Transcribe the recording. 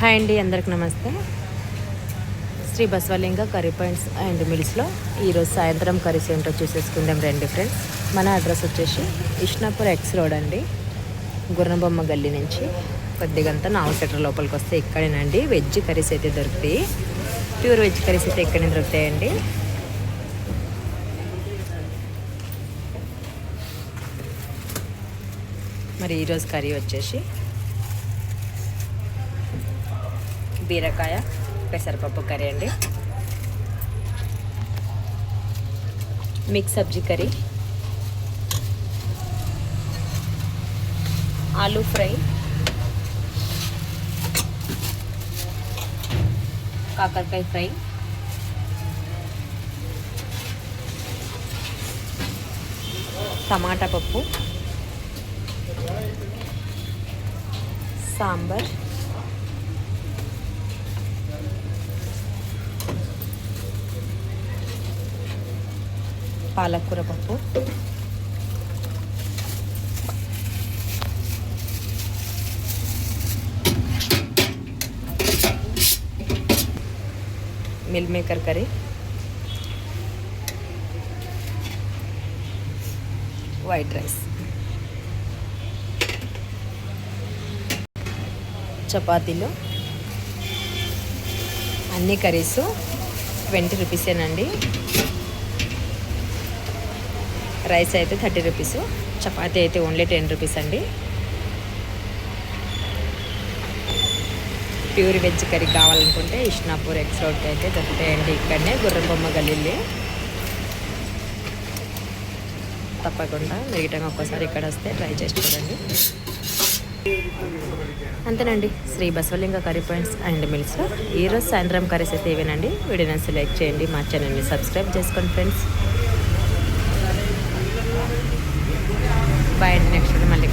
Hi అండి అందరికి నమస్తే. Shri Baswalinga curry points and మిల్స్లో ఈరోజు సాయంత్రం కర్రీస్ ఏంటో చూసేసుకుందాం రండి ఫ్రెండ్స్. మన అడ్రస్ వచ్చేసి ఇష్నాపూర్ ఎక్స్ రోడ్ అండి గుర్రబొమ్మ గల్లీ నుంచి కొద్దిగంతా నావు సెటర్ లోపలికి వస్తే ఇక్కడేనండి. వెజ్ కర్రీస్ అయితే దొరుకుతాయి. ప్యూర్ వెజ్ కర్రీస్ అయితే ఇక్కడే దొరుకుతాయండి. మరి ఈరోజు కర్రీ వచ్చేసి బీరకాయ పెసరపప్పు కర్రీ అండి. Mix sabzi curry. Aloo fry. కాకరకాయ ఫ్రై. టమాటా పప్పు. సాంబార్. పాలకూర పప్పు meal maker curry. White rice. చపాతీలు. అన్ని కర్రీస్ ట్వంటీ రూపీసేనండి. రైస్ అయితే థర్టీ రూపీస్. చపాతీ అయితే ఓన్లీ టెన్ రూపీస్ అండి. ప్యూర్ వెజ్ కర్రీ కావాలనుకుంటే ఇష్నాపూర్ ఎక్స్ రోడ్కి అయితే దొరుకుతాయండి ఇక్కడనే గుర్రబొమ్మ గల్లీలో. తప్పకుండా మిగతా ఒక్కసారి ఇక్కడ వస్తే ట్రై చేసి చూడండి. అంతేనండి. Shri Basavalinga curry points and meals. ఈరోజు సాయంత్రం కర్రీస్ అయితే ఇవేనండి. వీడియోని సెలెక్ట్ చేయండి. మా ఛానల్ని సబ్స్క్రైబ్ చేసుకోండి ఫ్రెండ్స్. బాయ్ అండి నెక్స్ట్ మళ్ళీ